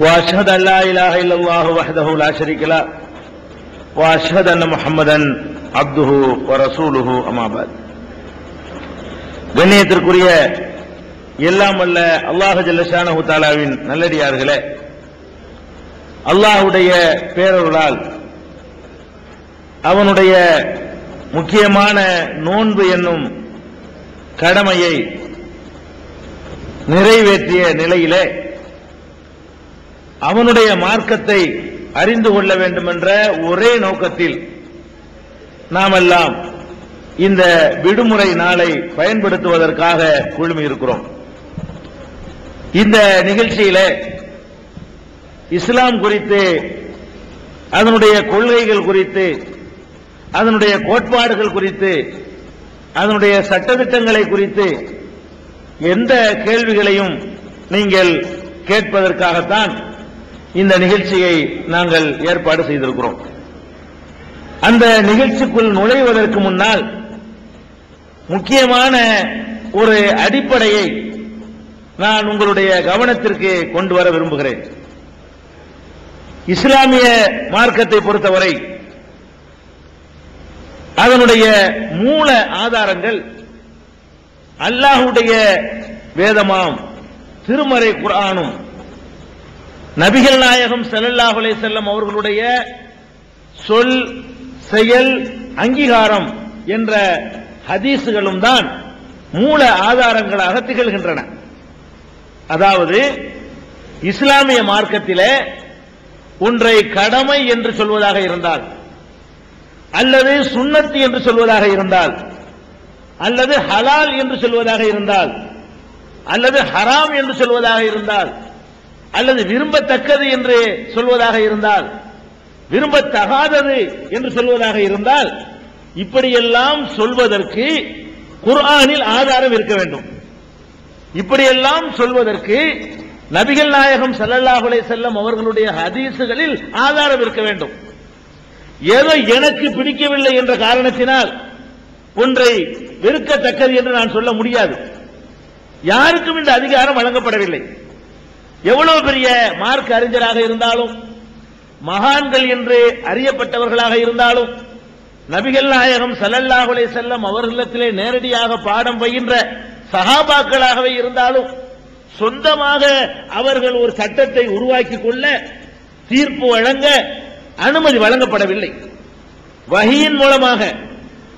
واشهد ان لا اله الا الله وحده لا شريك له واشهد ان محمدا عبده ورسوله اما بعد கண்ணியத்திற்குரிய எல்லாம் வல்ல அல்லாஹ் ஜல்லஷானஹு தாலாவின் நல்லடியார்களே அல்லாஹ்வுடைய பேரருளால் அவனுடைய முக்கியமான நோன்பு என்னும் கடமையை நிறைவேற்றிய நிலையிலே அவனுடைய மார்க்கத்தை அறிந்து கொள்ள வேண்டும் என்ற ஒரே நோக்கத்தில் நாமெல்லாம் இந்த விடுமுறை நாளை பயன்படுத்துவதற்காக குழுமி இருக்கிறோம். இந்த நிகழ்ச்சியில இஸ்லாம் குறித்து அதனுடைய கொள்கைகள் குறித்து அதனுடைய கோட்பாடுகள் குறித்து அதனுடைய சட்டத்திட்டங்களை குறித்து எந்த கேள்விகளையும் நீங்கள் கேட்பதற்காகத்தான் இந்த நிகழ்ச்சியை நாங்கள் ஏற்பாடு செய்திருக்கிறோம். அந்த நிகழ்ச்சிக்குள் நுழைவதற்கு முன்னால் முக்கியமான ஒரு அடிப்படையை நான் உங்களுடைய கவனத்திற்கு கொண்டு வர விரும்புகிறேன். இஸ்லாமிய மார்க்கத்தை பொறுத்தவரை அதனுடைய மூல ஆதாரங்கள் அல்லாஹுடைய வேதமாம் திருமறை குரானும் நபிகள் நாயகம் செல்லல்லாஹுலே செல்லம் அவர்களுடைய சொல் செயல் அங்கீகாரம் என்ற ஹதீசுகளும் தான் மூல ஆதாரங்களாக திகழ்கின்றன. அதாவது இஸ்லாமிய மார்க்கத்திலே ஒன்றை கடமை என்று சொல்வதாக இருந்தால் அல்லது சுண்ணத்து என்று சொல்வதாக இருந்தால் அல்லது ஹலால் என்று சொல்வதாக இருந்தால் அல்லது ஹராம் என்று சொல்வதாக இருந்தால் அல்லது விரும்பத்தக்கது என்று சொல்வதாக இருந்தால் விரும்பத்தகாதது என்று சொல்வதாக இருந்தால் இப்படியெல்லாம் சொல்வதற்கு குர்ஆனில் ஆதாரம் இருக்க வேண்டும். இப்படியெல்லாம் சொல்வதற்கு நபிகள் நாயகம் சல்லல்லாஹுலே செல்லம் அவர்களுடைய ஹதீசுகளில் ஆதாரம் இருக்க வேண்டும். ஏதோ எனக்கு பிடிக்கவில்லை என்ற காரணத்தினால் ஒன்றை வெறுக்கத்தக்கது என்று நான் சொல்ல முடியாது. யாருக்கும் இந்த அதிகாரம் வழங்கப்படவில்லை. எவ்வளவு பெரிய மார்க் அறிஞராக இருந்தாலும் மகான்கள் என்று அறியப்பட்டவர்களாக இருந்தாலும் நபிகள் நாயகம் சலல்லாஹுலே செல்லம் அவர்களிடத்திலே நேரடியாக பாடம் பயின்ற சகாபாக்களாகவே இருந்தாலும் சொந்தமாக அவர்கள் ஒரு சட்டத்தை உருவாக்கி கொள்ள தீர்ப்பு வழங்க அனுமதி வழங்கப்படவில்லை. வகியின் மூலமாக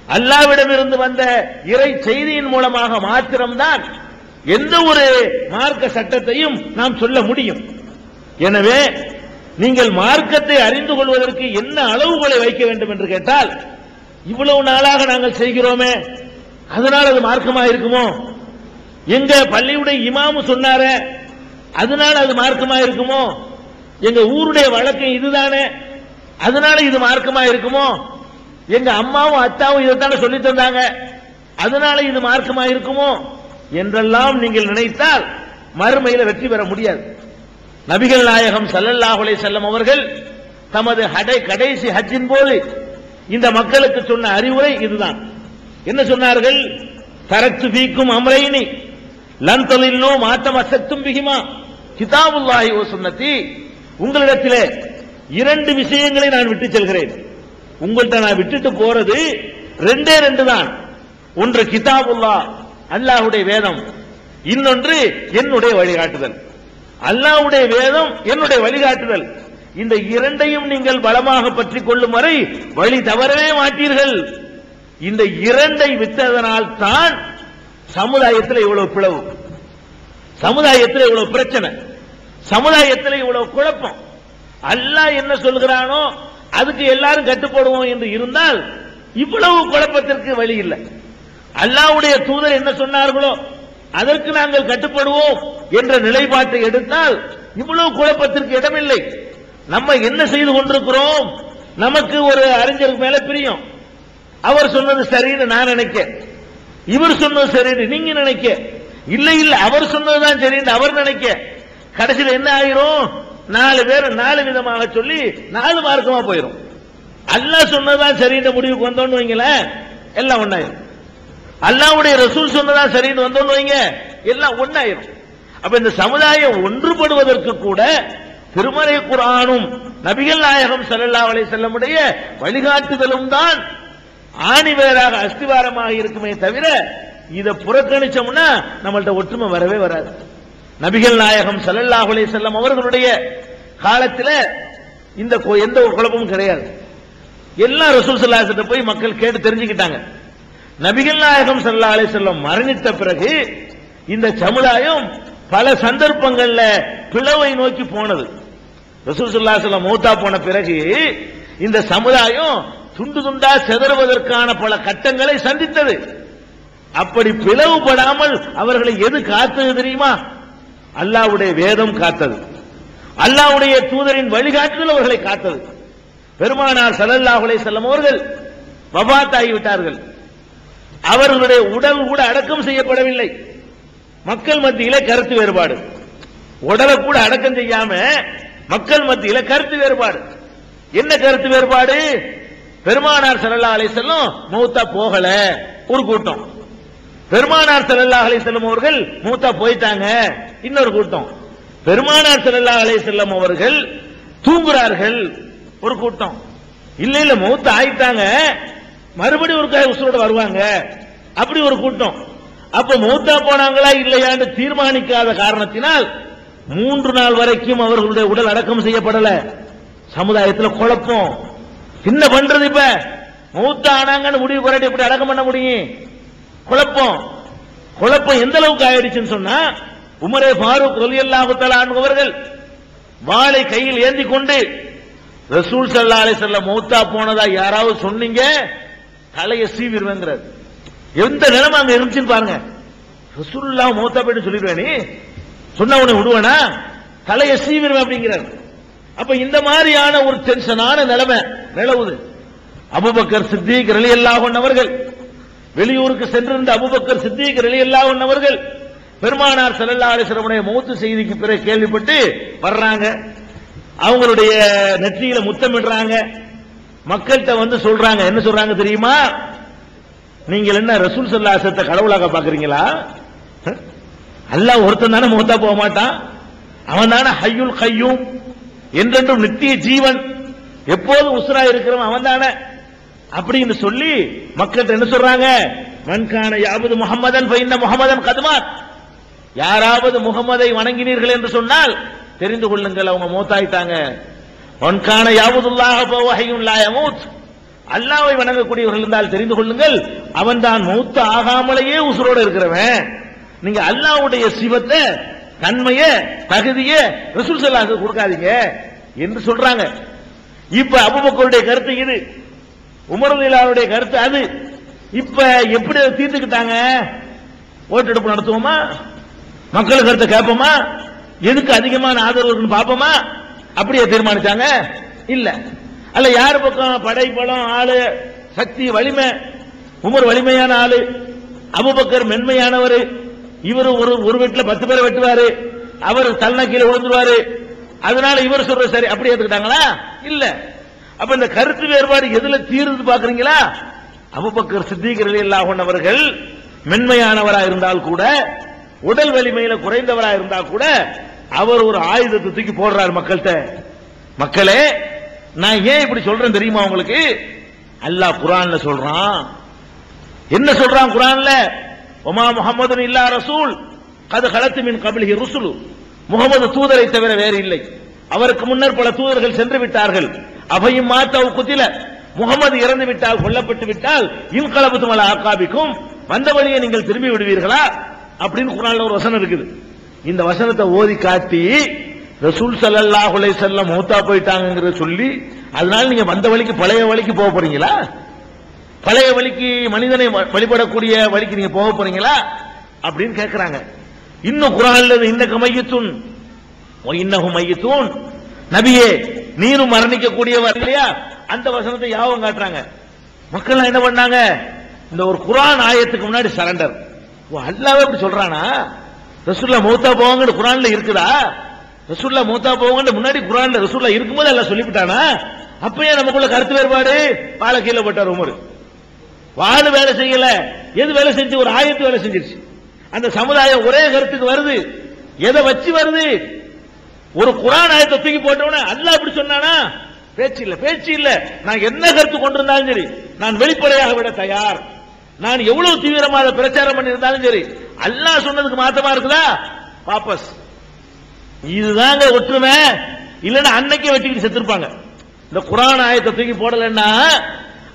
அல்லாவிடமிருந்து வந்த இறை செய்தியின் மூலமாக மாத்திரம்தான் எந்த ஒரு மார்க்க சட்டத்தையும் நாம் சொல்ல முடியும். எனவே நீங்கள் மார்க்கத்தை அறிந்து கொள்வதற்கு என்ன அளவுகளை வைக்க வேண்டும் என்று கேட்டால் இவ்வளவு நாளாக நாங்கள் செய்கிறோமே அதனால் அது மார்க்கமாக இருக்குமோ? எங்க பள்ளியுடைய இமாமு சொன்னார அதனால அது மார்க்கமா இருக்குமோ? எங்க ஊருடைய வழக்கம் இதுதானே அதனால இது மார்க்கமா இருக்குமோ? எங்க அம்மாவும் அத்தாவும் இதைத்தானே சொல்லி தந்தாங்க அதனால இது மார்க்கமா இருக்குமோ? என்றெல்லாம் நீங்கள் நினைத்தால் மறுமையில் வெற்றி பெற முடியாது. நபிகள் நாயகம் சல்லல்லாஹுலே செல்லம் அவர்கள் தமது ஹடை கடைசி ஹஜ்ஜின் போது இந்த மக்களுக்கு சொன்ன அறிவுரை இதுதான். என்ன சொன்னார்கள்? தரத்து பீக்கும் அமரையினி லந்தலில்லோ மாற்றம் அசத்தும் பிகிமா கிதாபுல்லாஹி ஓ சுன்னத்தி உங்களிடத்திலே இரண்டு விஷயங்களை நான் விட்டு செல்கிறேன். உங்கள்கிட்ட நான் விட்டுட்டு போறது ரெண்டே ரெண்டு தான். ஒன்று கிதாபுல்லா அல்லாஹுடைய வேதம். இன்னொன்று என்னுடைய வழிகாட்டுதல். அல்லாஹுடைய வேதம் என்னுடைய வழிகாட்டுதல். இந்த இரண்டையும் நீங்கள் பலமாக பற்றி கொள்ளும் வரை வழி தவறவே மாட்டீர்கள். இந்த இரண்டை விட்டதனால் தான் சமுதாயத்தில் இவ்வளவு பிளவு. சமுதாயத்தில் இவ்வளவு பிரச்சனை. சமுதாயத்தில் இவ்வளவு குழப்பம். அல்லாஹ் என்ன சொல்கிறானோ அதுக்கு எல்லாரும் கட்டுப்படுவோம் என்று இருந்தால் இவ்வளவு குழப்பத்திற்கு வழி இல்லை. அல்லாவுடைய தூதர் என்ன சொன்னார்களோ அதற்கு நாங்கள் கட்டுப்படுவோம் என்ற நிலைப்பாட்டை எடுத்தால் இவ்வளவு குழப்பத்திற்கு இடமில்லை. நம்ம என்ன செய்து கொண்டிருக்கிறோம்? நமக்கு ஒரு அறிஞருக்கு மேல பிரியம். அவர் சொன்னது சரின்னு நான் நினைக்க இவர் சொன்னது சரின்னு நீங்க நினைக்க இல்ல இல்ல அவர் சொன்னதுதான் சரின்னு அவர் நினைக்க கடைசியில் என்ன ஆயிரும்? நாலு பேர் நாலு விதமாக சொல்லி நாலு மார்க்கமா போயிரும். அல்ல சொன்னதான் சரின்ற முடிவுக்கு வந்தோன்னு வைங்களேன் எல்லாம் ஒன்னாயிரும் அல்லாவுடைய ரசூல் சொன்னதா சரின்னு வந்தோம்னு வைங்க. எல்லாம் ஒன்னாயிரும். அப்ப இந்த சமுதாயம் ஒன்றுபடுவதற்கு கூட திருமறை குரானும் நபிகள் நாயகம் ஸல்லல்லாஹு அலை செல்லமுடைய வழிகாட்டுதலும் தான் ஆணிவேராக அஸ்திவாரமாக இருக்குமே தவிர இதை புறக்கணிச்சோம்னா நம்மள்ட்ட ஒற்றுமை வரவே வராது. நபிகள் நாயகம் சல்லல்லாஹ் அலை செல்லம் அவர்களுடைய காலத்தில் இந்த கொ- எந்த ஒரு குழப்பமும் கிடையாது. எல்லாம் ரசூல் ஸல்லல்லாஹு போய் மக்கள் கேட்டு தெரிஞ்சுக்கிட்டாங்க. நபிகள் நாயகம் ஸல்லல்லாஹு அலைஹி செல்லம் மரணித்த பிறகு இந்த சமுதாயம் பல சந்தர்ப்பங்கள்ல பிளவை நோக்கி போனது. ரசூல் சுல்லா அலைஹி மூத்தா போன பிறகு இந்த சமுதாயம் துண்டு துண்டா செதறுவதற்கான பல கட்டங்களை சந்தித்தது. அப்படி பிளவுபடாமல் அவர்களை எது காத்தது தெரியுமா? அல்லாவுடைய வேதம் காத்தது. அல்லாஹ்வுடைய தூதரின் வழிகாட்டுதல் அவர்களை காத்தது. பெருமானார் ஸல்லல்லாஹு செல்லும் அவர்கள் வபாத் ஆகிவிட்டார்கள் அவர்களுடைய உடல் கூட அடக்கம் செய்யப்படவில்லை. மக்கள் மத்தியில கருத்து வேறுபாடு. உடலை கூட அடக்கம் செய்யாம மக்கள் மத்தியில கருத்து வேறுபாடு. என்ன கருத்து வேறுபாடு? பெருமானார் ஸல்லல்லாஹு அலை செல்லும் மூத்தா போகல ஒரு கூட்டம். பெருமானார் ஸல்லல்லாஹு அலை செல்லும் அவர்கள் மூத்தா போயிட்டாங்க இன்னொரு கூட்டம். பெருமானார் ஸல்லல்லாஹு அலை செல்லும் அவர்கள் தூங்குறார்கள் ஒரு கூட்டம். இல்ல இல்ல மூத்த ஆயிட்டாங்க மறுபடியும் ஒரு கை உசுரோட வருவாங்க. அப்படி ஒரு கூட்டம். அப்ப மூத்தா போனாங்களா இல்லையான்னு தீர்மானிக்காத காரணத்தினால் மூன்று நாள் வரைக்கும் அவர்களுடைய உடல் அடக்கம் செய்யப்படல. சமுதாயத்தில் குழப்பம். என்ன பண்றது இப்ப? மூத்த ஆனாங்கன்னு முடிவு போராட்டி எப்படி அடக்கம் பண்ண முடியும்? குழப்பம். குழப்பம் எந்த அளவுக்கு ஆயிடுச்சுன்னு சொன்னா உமரே ஃபாரூக் ரலியல்லாஹு தஆலா அவர்கள் வாளை கையில் ஏந்தி கொண்டு ரசூல் ஸல்லல்லாஹு அலைஹி மூத்தா போனதா யாராவது சொன்னீங்க? தலையை சீவிடுவேங்கிறார். எந்த நிலைமை அங்க இருந்துச்சுன்னு பாருங்க. ரசூலுல்லாஹ் மௌத்தா போயிட்டு சொல்லிடுவேனே சொன்ன உடனே விடுவேனா? தலையை சீவிடுவேன் அப்படிங்கிறார். அப்ப இந்த மாதிரியான ஒரு டென்ஷனான நிலைமை நிலவுது. அபுபக்கர் சித்திக் ரலியல்லாஹு அவர்கள் வெளியூருக்கு சென்றிருந்த அபுபக்கர் சித்திக் ரலியல்லாஹு அவர்கள் பெருமானார் ஸல்லல்லாஹு அலைஹி வஸல்லம் செய்திக்கு பிறகு கேள்விப்பட்டு வர்றாங்க. அவங்களுடைய நெற்றியில முத்தமிடுறாங்க. மக்கள்கிட்ட வந்து சொல்றாங்க. என்ன சொல்றாங்க தெரியுமா? நீங்கள் என்ன ரசூல் சல்லாசத்தை கடவுளாக பாக்குறீங்களா அல்ல ஒருத்தன் தானே முகத்தா போக மாட்டான். அவன் தானே ஹையுல் கையும் என்றென்றும் நித்திய ஜீவன். எப்போது உசுரா இருக்கிறவன் அவன் தானே. அப்படின்னு சொல்லி மக்கள்கிட்ட என்ன சொல்றாங்க? மன்கான யாவது முகமதன் பைந்த முகமதன் கதுமார் யாராவது முகமதை வணங்கினீர்கள் என்று சொன்னால் தெரிந்து கொள்ளுங்கள் அவங்க மூத்தாயிட்டாங்க. ஒன்கான யாவதுல்லாக போவகையும் லாயமூத் அல்லாவை வணங்கக்கூடியவர்கள் இருந்தால் தெரிந்து கொள்ளுங்கள். அவன் தான் மூத்த ஆகாமலேயே உசுரோடு இருக்கிறவன். நீங்க அல்லாவுடைய சிவத்தை தன்மைய தகுதிய ரசூல் கொடுக்காதீங்க என்று சொல்றாங்க. இப்ப அபுபக்கருடைய கருத்து இது. உமரதிலாவுடைய கருத்து அது. இப்ப எப்படி அதை தீர்த்துக்கிட்டாங்க? ஓட்டெடுப்பு நடத்துவோமா? மக்கள் கருத்தை கேட்போமா? எதுக்கு அதிகமான ஆதரவு பார்ப்போமா? அப்படியே தீர்மானிச்சாங்க? இல்ல. அல்ல யார் பக்கம் படை பலம் ஆளு சக்தி வலிமை? உமர் வலிமையான ஆளு அபுபக்கர் மென்மையானவர் இவர் ஒரு ஒரு வீட்டில் பத்து பேரை வெட்டுவாரு அவர் தள்ள கீழே விழுந்துருவாரு. அதனால இவர் சொல்ற சரி. அப்படி ஏத்துக்கிட்டாங்களா? இல்ல. அப்ப இந்த கருத்து வேறுபாடு எதுல தீர்ந்து பாக்குறீங்களா? அபுபக்கர் சித்திகர் இல்லாஹன் அவர்கள் மென்மையானவராக இருந்தால் கூட உடல் வலிமையில குறைந்தவராக இருந்தால் கூட அவர் ஒரு ஆயுதத்தை தூக்கி போடுறாரு மக்கள்கிட்ட. மக்களே நான் ஏன் இப்படி சொல்றேன் தெரியுமா உங்களுக்கு? அல்லாஹ் குரான்ல சொல்றான். என்ன சொல்றான் குரான்ல? ஒமா முகமது இல்லா ரசூல் கது கலத்து மின் கபிலி ருசுலு. முகமது தூதரை தவிர வேறு இல்லை. அவருக்கு முன்னர் பல தூதர்கள் சென்று விட்டார்கள். அவையும் மாத்தாவு குத்தில. முகமது இறந்து விட்டால் கொல்லப்பட்டு விட்டால் இன்கலபத்து மல ஆக்காபிக்கும் வந்த வழியை நீங்கள் திரும்பி விடுவீர்களா? அப்படின்னு குரான்ல ஒரு வசனம் இருக்குது. இந்த வசனத்தை ஓதி காட்டி ரசூல் ஸல்லல்லாஹு அலைஹி வஸல்லம் மௌத்தா சொல்லி அதனால நீங்க வந்த வழிக்கு பழைய வழிக்கு போக போறீங்களா? பழைய வழிக்கு மனிதனை வ- வழிபடக்கூடிய வழிக்கு நீங்க போக போறீங்களா? அப்படின்னு கேட்கிறாங்க இன்னும் குரான்ல இன்னக்கு மையத்துன் இன்னகும் மையத்தூன். நபியே நீரும் மரணிக்கக்கூடியவர் இல்லையா? அந்த வசனத்தை யாவும் காட்டுறாங்க. மக்கள் என்ன பண்ணாங்க? இந்த ஒரு குரான் ஆயத்துக்கு முன்னாடி சரண்டர் அல்லாவே இப்படி சொல்றானா? ரசூல்லா மூத்தா போவாங்கன்னு குரான்ல இருக்குதா? ரசூல்லா மௌத்தா போவாங்கன்னு முன்னாடி குரான்ல ரசூல்லா இருக்கும்போது எல்லாம் சொல்லிவிட்டானா? அப்பயே நமக்குள்ள கருத்து வேறுபாடு. பால கீழே போட்டார் உமர். வாழ் வேலை செய்யல. எது வேலை செஞ்சு? ஒரு ஆயத்து வேலை செஞ்சிருச்சு. அந்த சமுதாயம் ஒரே கருத்துக்கு வருது. எதை வச்சு வருது? ஒரு குரான் ஆயத்தை தூக்கி போட்டவன அல்ல அப்படி சொன்னானா? பேச்சு இல்ல பேச்சு இல்ல. நான் என்ன கருத்து கொண்டிருந்தாலும் சரி நான் வெளிப்படையாக விட தயார். நான் எவ்வளவு தீவிரமாக பிரச்சாரம் பண்ணியிருந்தாலும் சரி அல்லாஹ் சொன்னதுக்கு மாத்தமா இருக்குதா? வாபஸ். இதுதாங்க ஒற்றுமை. இல்லைன்னா அன்னைக்கே வெட்டிக்கிட்டு செத்துருப்பாங்க. இந்த குரான் ஆயத்தை தூக்கி போடலன்னா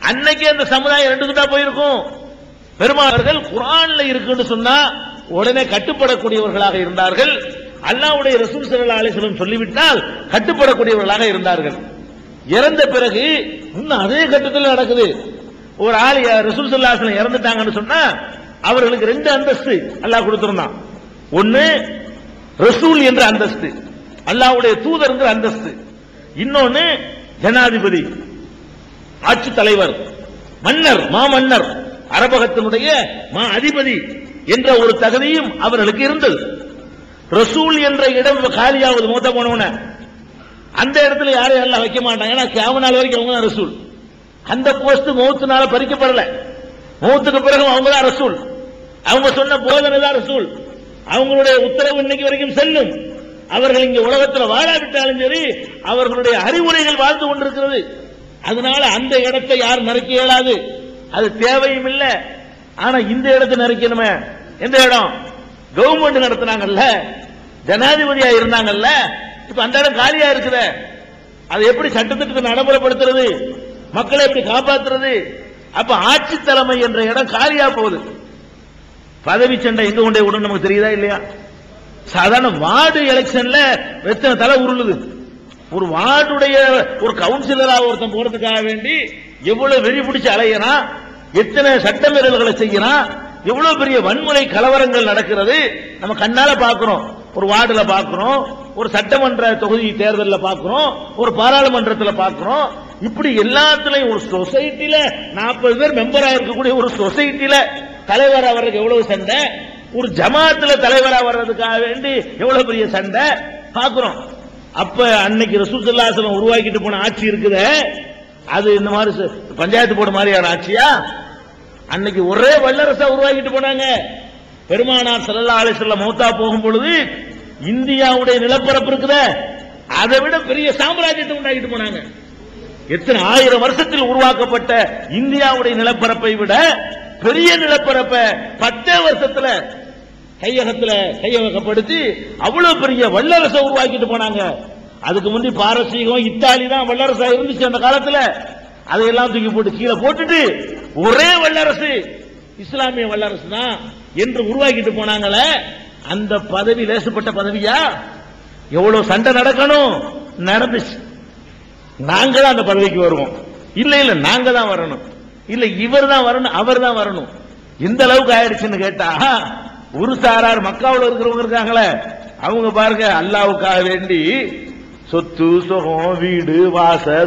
அன்னைக்கே அந்த சமுதாயம் ரெண்டு கிட்டா போயிருக்கும். பெருமாளர்கள் குரான்ல இருக்குன்னு சொன்னா உடனே கட்டுப்படக்கூடியவர்களாக இருந்தார்கள். அல்லாவுடைய ரசூல் ஸல்லல்லாஹு சொல்லிவிட்டால் கட்டுப்படக்கூடியவர்களாக இருந்தார்கள். இறந்த பிறகு இன்னும் அதே கட்டத்தில் நடக்குது. ஒரு ஆள் ரசூல் இறந்துட்டாங்கன்னு சொன்னா அவர்களுக்கு ரெண்டு அந்தஸ்து அல்லாஹ் கொடுத்திருந்தான். ஒன்னு ரசூல் என்ற அந்தஸ்து அல்லாவுடைய தூதர்ங்கிற அந்தஸ்து. இன்னொன்னு ஜனாதிபதி ஆட்சி தலைவர் மன்னர் மாமன்னர் அரபகத்தினுடைய மா அதிபதி என்ற ஒரு தகுதியும் அவர்களுக்கு இருந்தது. ரசூல் என்ற இடம் காலியாவது மூத்த போனவன. அந்த இடத்துல யாரையும் எல்லாம் வைக்க மாட்டாங்க ஏன்னா கேவ நாள் வரைக்கும் அவங்க தான் ரசூல். அந்த போஸ்ட் மௌத்துனால பறிக்கப்படல. மூத்துக்கு பிறகு அவங்க தான் ரசூல். அவங்க சொன்ன போதனை தான் ரசூல். அவங்களுடைய உத்தரவு இன்னைக்கு வரைக்கும் செல்லும். அவர்கள் இங்க உலகத்தில் வாழாவிட்டாலும் சரி அவர்களுடைய அறிவுரைகள் வாழ்ந்து கொண்டிருக்கிறது. அதனால அந்த இடத்தை யார் நிறைக்க இயலாது? அது தேவையும் இல்லை. ஆனா இந்த இடத்தை நிறைக்கணுமே. எந்த இடம்? கவர்மெண்ட் நடத்தினாங்கல்ல. ஜனாதிபதியா இருந்தாங்கல்ல. இப்ப அந்த இடம் காலியா இருக்குத. அதை எப்படி சட்டத்திட்டத்தை நடைமுறைப்படுத்துறது? மக்களை எப்படி காப்பாத்துறது? அப்ப ஆட்சி தலைமை என்ற இடம் காலியா போகுது. பதவி சண்டை எங்க கொண்டே விடும் நமக்கு தெரியுதா இல்லையா? சாதாரண வார்டு எலெக்ஷன்ல எத்தனை தலை உருளுது. ஒரு வார்டுடைய ஒரு கவுன்சிலரா ஒருத்தன் போறதுக்காக வேண்டி எவ்வளவு வெறி பிடிச்சு அலையறான் எத்தனை சட்டமீறல்களை செய்யறான் எவ்வளவு பெரிய வன்முறை கலவரங்கள் நடக்கிறது நம்ம கண்ணால பாக்குறோம் ஒரு வார்டுல பாக்குறோம் ஒரு சட்டமன்ற தொகுதி தேர்தலில் பாக்குறோம் ஒரு பாராளுமன்றத்தில் பாக்குறோம் இப்படி எல்லாத்துலயும் ஒரு சொசைட்டில நாற்பது பேர் மெம்பரா இருக்கக்கூடிய ஒரு சொசைட்டில தலைவர் அவருக்கு எவ்வளவு சண்டை? ஒரு ஜமாத்துல தலைவரா வர்றதுக்காக வேண்டி எவ்வளவு பெரிய சண்டை? பாக்குறோம் அப்ப அன்னைக்கு ரசூசல்லாசலம் உருவாக்கிட்டு போன ஆட்சி இருக்குது. அது இந்த மாதிரி பஞ்சாயத்து போர்டு மாதிரியான ஆட்சியா? அன்னைக்கு ஒரே வல்லரசா உருவாக்கிட்டு போனாங்க. பெருமானார் செல்லா அலைஹி மௌத்தா போகும் பொழுது இந்தியாவுடைய நிலப்பரப்பு இருக்குத. அதை விட பெரிய சாம்ராஜ்யத்தை உண்டாக்கிட்டு போனாங்க. எத்தனை ஆயிரம் வருஷத்தில் உருவாக்கப்பட்ட இந்தியாவுடைய நிலப்பரப்பை விட பெரிய நிலப்பரப்பை பத்தே வருஷத்துல கையகத்துல கையகப்படுத்தி அவ்வளவு பெரிய வல்லரசை உருவாக்கிட்டு போனாங்க. அதுக்கு முந்தி பாரசீகம் இத்தாலி தான் வல்லரசா இருந்துச்சு அந்த காலத்துல. அதையெல்லாம் தூக்கி போட்டு கீழே போட்டுட்டு ஒரே வல்லரசு இஸ்லாமிய வல்லரசு தான் என்று உருவாக்கிட்டு போனாங்களே. அந்த பதவி லேசப்பட்ட பதவியா? எவ்வளவு சண்டை நடக்கணும்? நடந்துச்சு. நாங்க தான் அந்த பதவிக்கு வருவோம். இல்ல இல்ல நாங்க தான் வரணும். இல்ல இவர் தான் வரணும் அவர் தான் வரணும். எந்த அளவுக்கு ஆயிடுச்சுன்னு கேட்டா ஒரு சாரார் மக்காவுல இருக்கிறவங்க இருக்காங்களே. அவங்க பாருங்க அல்லாவுக்காக வேண்டி சொத்து சுகம் வீடு வாச